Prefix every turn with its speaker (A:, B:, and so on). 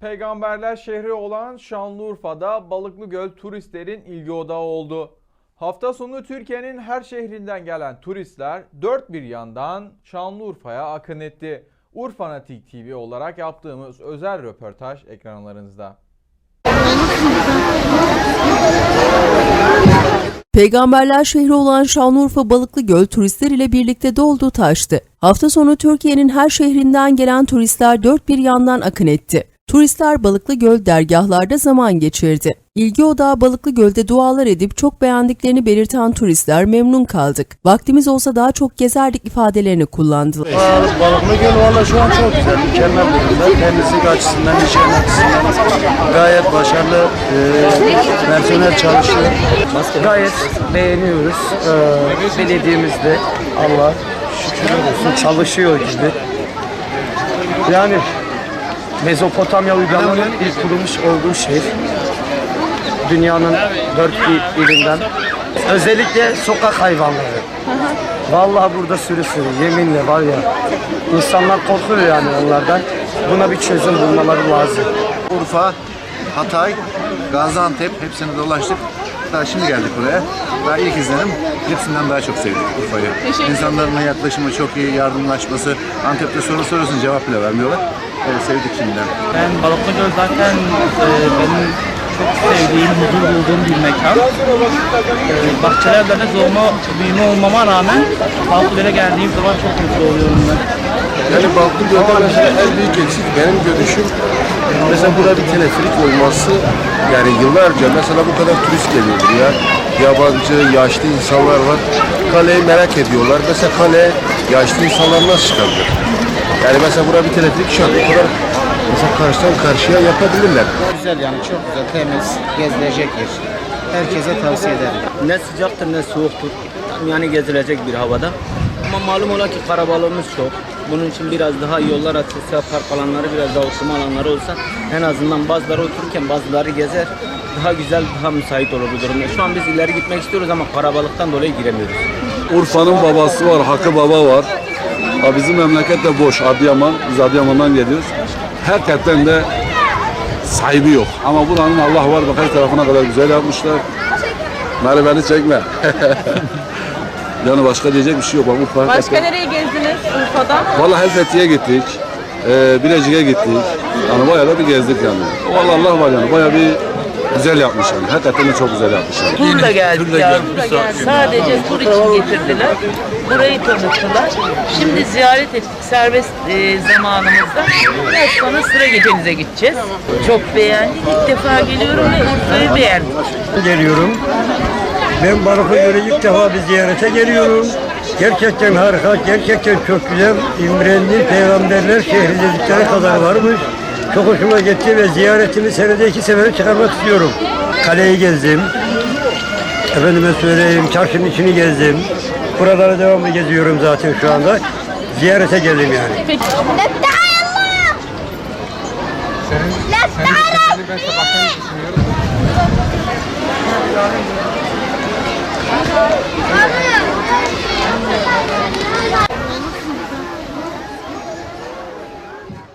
A: Peygamberler şehri olan Şanlıurfa'da Balıklıgöl turistlerin ilgi odağı oldu. Hafta sonu Türkiye'nin her şehrinden gelen turistler dört bir yandan Şanlıurfa'ya akın etti. Urfanatik TV olarak yaptığımız özel röportaj ekranlarınızda.
B: Peygamberler şehri olan Şanlıurfa Balıklıgöl turistler ile birlikte doldu taştı. Hafta sonu Türkiye'nin her şehrinden gelen turistler dört bir yandan akın etti. Turistler Balıklıgöl dergahlarda zaman geçirdi. İlgi odağı Balıklıgöl'de dualar edip çok beğendiklerini belirten turistler memnun kaldık. Vaktimiz olsa daha çok gezerdik ifadelerini kullandılar.
C: Balıklı Göl valla şu an çok güzel, mükemmel durumda. Temizlik açısından, hijyen açısından gayet başarılı e, personel çalışıyor. Gayet beğeniyoruz. Ee, belediyemiz de Allah şükürler olsun çalışıyor gibi. Yani Mezopotamya uygarlığının ilk kurulmuş olduğu şehir. Dünyanın dört bir ilinden. Özellikle sokak hayvanları. Vallahi burada sürü sürü yeminle var ya. İnsanlar korkuyor yani onlardan. Buna bir çözüm bulmaları lazım.
D: Urfa, Hatay, Gaziantep hepsini dolaştık. Daha şimdi geldik buraya. Daha ilk izlenim hepsinden daha çok sevdik Urfa'yı. İnsanların yaklaşımı çok iyi, yardımlaşması. Antep'te soru soruyorsun cevap bile vermiyorlar. Evet, sevdik şimdiden.
E: Ben Balıklıgöl zaten e, benim çok sevdiğim, huzur bulduğum bir mekan. E, bahçelerde de doğma, büyüme olmama rağmen Balıklıgöl'e geldiğim zaman çok mutlu oluyorum ben.
F: Yani Balkıgöl'de mesela en büyük eksik benim görüşüm mesela burada bir teleferik olması yani yıllarca mesela bu kadar turist geliyor buraya yabancı, yaşlı insanlar var kaleyi merak ediyorlar mesela kale yaşlı insanlar nasıl çıkabilir? Yani mesela burada bir teleferik şart o kadar mesela karşıdan karşıya yapabilirler.
G: Güzel yani çok güzel, temiz, gezilecek yer. Herkese tavsiye ederim.
H: Ne sıcaktır ne soğuktur. Tam yani gezilecek bir havada. Ama malum ola ki karabalığımız çok. Bunun için biraz daha yollar açılsa, park alanları biraz daha oturma alanları olsa en azından bazıları otururken bazıları gezer. Daha güzel, daha müsait olur bu durumda. Şu an biz ileri gitmek istiyoruz ama karabalıktan dolayı giremiyoruz.
I: Urfa'nın babası var, Hakkı Baba var. Ha, bizim memleket de boş, Adıyaman. Biz Adıyaman'dan geliyoruz. Hakikaten de sahibi yok. Ama buranın Allah var bak her tarafına kadar güzel yapmışlar. Beni çekme. yani başka diyecek bir şey yok. Bak, Urfa
J: Başka nereye gezdiniz Urfa'da?
I: Vallahi Helfeti'ye gittik. E, Bilecik'e gittik. Yani bayağı da bir gezdik yani. Vallahi Allah var yani. Bayağı bir güzel yapmış yani. Hakikaten de çok güzel yapmış yani.
K: Turla geldik ya. Sadece tur için getirdiler. Burayı tanıttılar. Şimdi ziyaret ettik serbest e, zamanımızda. Biraz sonra sıra gecemize gideceğiz. Çok beğendik. İlk defa geliyorum ve Urfa'yı beğendim.
C: Geliyorum. Ben Balıklıgöl'e ilk defa bir ziyarete geliyorum. Gerçekten harika, gerçekten çok güzel. İmrenli peygamberler şehri dedikleri kadar varmış. Çok hoşuma gitti ve ziyaretimi senede iki sefere çıkarmak istiyorum. Kaleyi gezdim. Efendime söyleyeyim, çarşının içini gezdim. Buraları devamlı geziyorum zaten şu anda. Ziyarete geldim yani.
J: Abi.